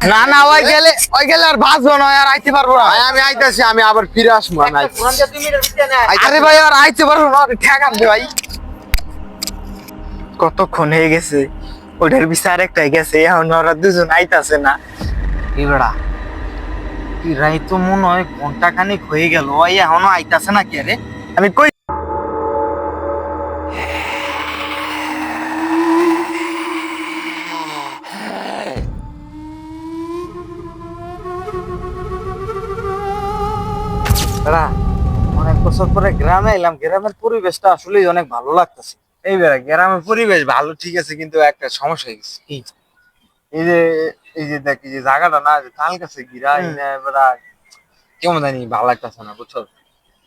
না না ওই গেলে ওই গেলে আর বাঁচবো না আর আইতে পারব না। আমি আইতাছি আমি আবার ফিরে আসব আরে ভাই আর আইতে পারব না ঠেকান ভাই। কতক্ষণ হয়ে গেছে? ওটার বিচার একটাই গেছে এখন ওরা দুজন আইতাছে না। এবারা রাই তো মনে হয় ঘণ্টা খানিক হয়ে গেল ওই এখনও আইতাছে না কে রে? আমি কই এরা, অনেক বছর পরে গ্রামে এলাম গ্রামের পরিবেশটা আসলেই অনেক ভালো লাগতেছে। এই বেড়া গ্রামের পরিবেশ ভালো ঠিক আছে কিন্তু একটা সমস্যা হয়ে গেছে। কি? এই যে এই যে দেখ এই যে জায়গাটা না যে তাল গাছে ঘিরা হুম। বেড়া কেমন জানি ভালো লাগতেছে না বুঝছ?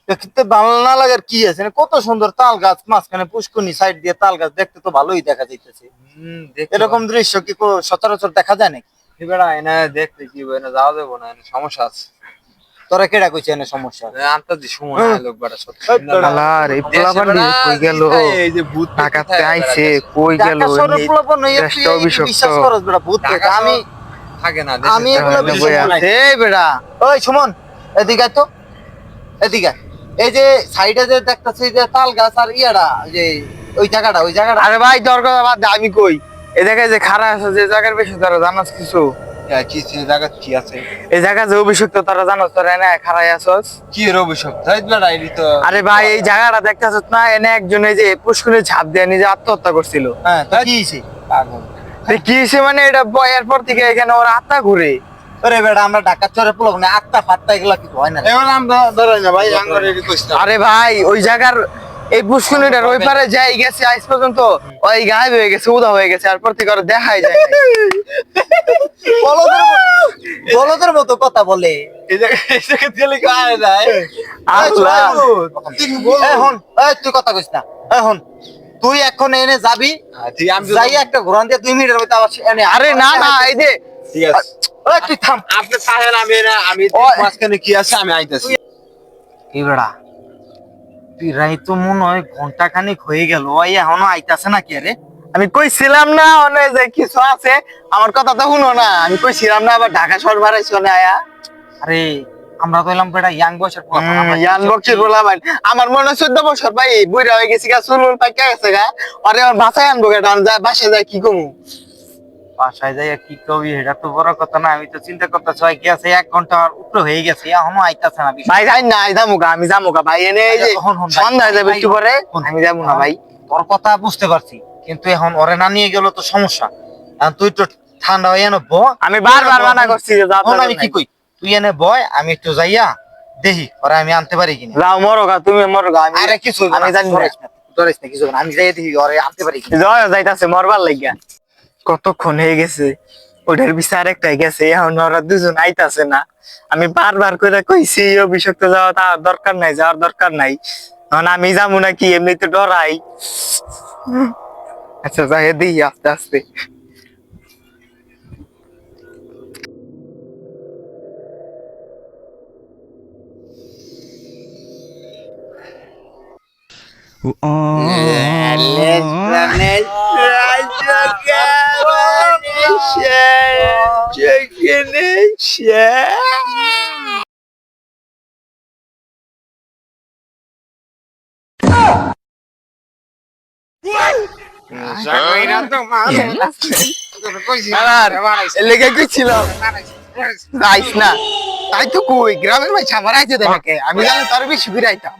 দেখতে ভালো না লাগার কি আছে না? কত সুন্দর তাল গাছ মাঝখানে পুষ্কনি সাইড দিয়ে তাল গাছ দেখতে তো ভালোই দেখা যাইতেছে। হম এরকম দৃশ্য কি সচরাচর দেখা যায় নাকি? এই বেড়া এনে দেখতে কি যাওয়া যাব না সমস্যা আছে। তোরা কেডা কইছে এনে সমস্যা? আনতে দি সময়। লোক বেড়া সত্যি এই পোলাপান কই গেল? এই যে ভূত ঢাকাতে আইছে কই গেল? পোলাপন এই। বিশ্বাস করস বেটা ভূত আমি থাকে না আমি এগুলো বিশ্বাস না। এই বেড়া ওই সুমন এদিকে তো। এদিকে এই যে সাইডে যে দেখতাছি যে তাল গাছ আর ইয়াটা যে ওই জায়গাটা ওই জায়গাটা। আরে ভাই বাদ আমি কই? এ জায়গায় যে খারা আছে যে জায়গার বেশি তারা জানাস কিছু? কি সে জায়গা কি আছে? এই জায়গা যে অভিষিক্ত তারা জানাস তোরা এনে খারাই আসস কি এর অভিশাপ তাই বেড়া এটি তো। আরে ভাই এই জায়গাটা দেখতেছ না? এনে একজন এই যে পুষ্কুনে ঝাঁপ দিয়ে নিজে আত্মহত্যা করছিল। হ্যাঁ কি হইছে? মানে এটা বয়ের পর থেকে এখানে ওর আত্মা ঘুরে। বেড়া আমরা ঢাকা চরে না আত্মা ফাত্তা এগুলা কিছু হয় না। এবার আমরা ধরাই না ভাই আরে ভাই ওই জায়গার এই পুষ্কুনিটার ওই পারে যাই গেছে আজ পর্যন্ত ওই গায়েব হয়ে গেছে উদা হয়ে গেছে আর পর থেকে দেখাই যায় বলদের মতো- কথা বলে। এখন তুই কথা কইস না। এখন তুই এখন এনে যাবি তো- যাই একটা ঘোরান দিয়ে দুই মিনিটের মধ্যে আবার এনে আরে না না এই যে ঠিক আছে। তুই থাম। আপনি আমি না আমি মাঝখানে কি আছে আমি আইতাছি। কি বেড়া? তো মনে হয় ঘণ্টা খানিক হয়ে গেল। ওই এখনও আইতাছে না কে রে আমি কইছিলাম না অনে যে কিছু আছে আমার কথা তো শুনো না। আমি কইছিলাম না আবার ঢাকা শহর বাড়াইছি অনে আয়া। আরে আমরা তো এলাম বেড়া ইয়াং বয়সের পোলা বক্সির বলা ভাই। আমার মনে হয় চোদ্দ বছর ভাই বুড়া হয়ে গেছি গা চুলুল পাইকা গেছে গা। আরে আমার বাসায় আনব গা যা বাসায় যায় কি কমু? বাসায় যাই কি কবি এটা তো বড় কথা না আমি তো চিন্তা করতেছি ভাই কি আছে এক ঘণ্টা উপরে হয়ে গেছে এখনও আইতাছে না। ভাই যাই না যাব গা আমি যাব গা ভাই এনে এই যে ভাই। সন্ধ্যা হয়ে যাবে একটু পরে আমি যাব না ভাই। তোর কথা বুঝতে পারছি কিন্তু এখন ওরে না নিয়ে গেল তো সমস্যা। এখন তুই তো ঠান্ডা হয়ে এনে ব আমি বারবার মানা করছি যে আমি কি কই? তুই এনে বয় আমি একটু যাইয়া দেখি ওরে আমি আনতে পারি কিনা। যাও মরো গা তুমি মরো গা আমি আরে কিছু আমি জানি না। আমি যাইয়া দেখি ওরে আনতে পারি কিনা। যাইতাছে মরবার লাগিয়া কতক্ষণ হয়ে গেছে? ওটার বিচার একটাই গেছে এখন ওরা দুজন আইতাছে না। আমি বারবার করে কইছি অভিষেক্ত যাওয়া তার দরকার নাই যাওয়ার দরকার নাই। এখন আমি যাব নাকি এমনিতে ডরাই। আচ্ছা যাই দিই আস্তে আস্তে। লেগে গেছিল যাইস না তাই তো কই গ্রামের ভাই ছামার আইতে দেবে আমি জানি তোর বেশি ফিরাইতাম